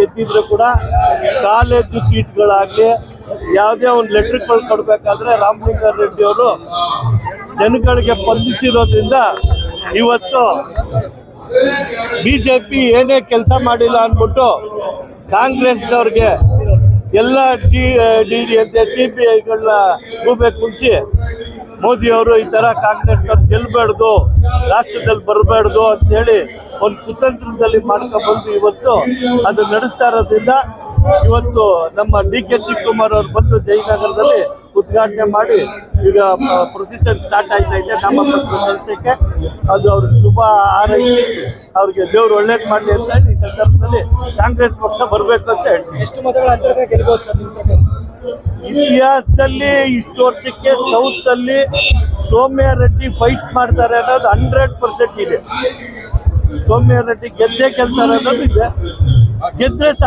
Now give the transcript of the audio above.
ಎತ್ತಿದ್ರು ಕೂಡ ಕಾಲೇಜು ಸೀಟ್ಗಳಾಗ್ಲಿ ಯಾವುದೇ ಒಂದು ಲೆಟ್ರಿಕ್ಗಳು ಕೊಡ್ಬೇಕಾದ್ರೆ ರಾಮಲಿಂಗಾರೆಡ್ಡಿ ಅವರು ಜನಗಳಿಗೆ ಸ್ಪಂದಿಸಿರೋದ್ರಿಂದ ಇವತ್ತು ಬಿಜೆಪಿ ಏನೇ ಕೆಲಸ ಮಾಡಿಲ್ಲ ಅಂದ್ಬಿಟ್ಟು ಕಾಂಗ್ರೆಸ್ನವ್ರಿಗೆ ಎಲ್ಲ ಡಿ ಡಿ ಡಿ ಅಂತ ಸಿ ಪಿ ಐಗಳನ್ನ ಹೋಗ್ಬೇಕು ಕುಂಚಿ ಮೋದಿ ಅವರು ಈ ತರ ಕಾಂಗ್ರೆಸ್ ಗೆಲ್ಲಬಾರ್ದು ರಾಷ್ಟ್ರದಲ್ಲಿ ಬರಬಾರ್ದು ಅಂತ ಹೇಳಿ ಒಂದು ಕುತಂತ್ರದಲ್ಲಿ ಮಾಡ್ಕೊಂಡು ಬಂದು ಇವತ್ತು ಅದು ನಡೆಸ್ತಾ ಇರೋದ್ರಿಂದ ಇವತ್ತು ನಮ್ಮ ಡಿ ಕೆ ಶಿವಕುಮಾರ್ ಅವರು ಬಂದು ಜಯನಗರದಲ್ಲಿ ಉದ್ಘಾಟನೆ ಮಾಡಿ ಈಗ ಪ್ರೊಸೀಜರ್ ಸ್ಟಾರ್ಟ್ ಆಗ್ತಾ ಇದೆ, ನಾಮಪತ್ರ ಅದು ಅವ್ರಿಗೆ ಶುಭ ಆರೈಸಿ ಅವ್ರಿಗೆ ದೇವ್ರು ಒಳ್ಳೇದು ಮಾಡಲಿ ಅಂತ ಹೇಳಿ ಈ ಸಂದರ್ಭದಲ್ಲಿ ಕಾಂಗ್ರೆಸ್ ಪಕ್ಷ ಬರಬೇಕು ಅಂತ ಹೇಳ್ತೀವಿ ಎಷ್ಟು ಮತಗಳ ಗೆಲ್ಬೋದು ಸರ್? ಇತಿಹಾಸದಲ್ಲಿ, ಇಷ್ಟು ವರ್ಷಕ್ಕೆ ಸೌತ್ ಅಲ್ಲಿ ಸೋಮ್ಯ ರೆಡ್ಡಿ ಫೈಟ್ ಮಾಡ್ತಾರೆ ಅನ್ನೋದು ಹಂಡ್ರೆಡ್ ಪರ್ಸೆಂಟ್ ಇದೆ. ಸೌಮ್ಯ ರೆಡ್ಡಿ ಗೆದ್ದೇ ಗೆಲ್ತಾರೆ ಅನ್ನೋದು ಇದೆ. ಗೆದ್ರೆ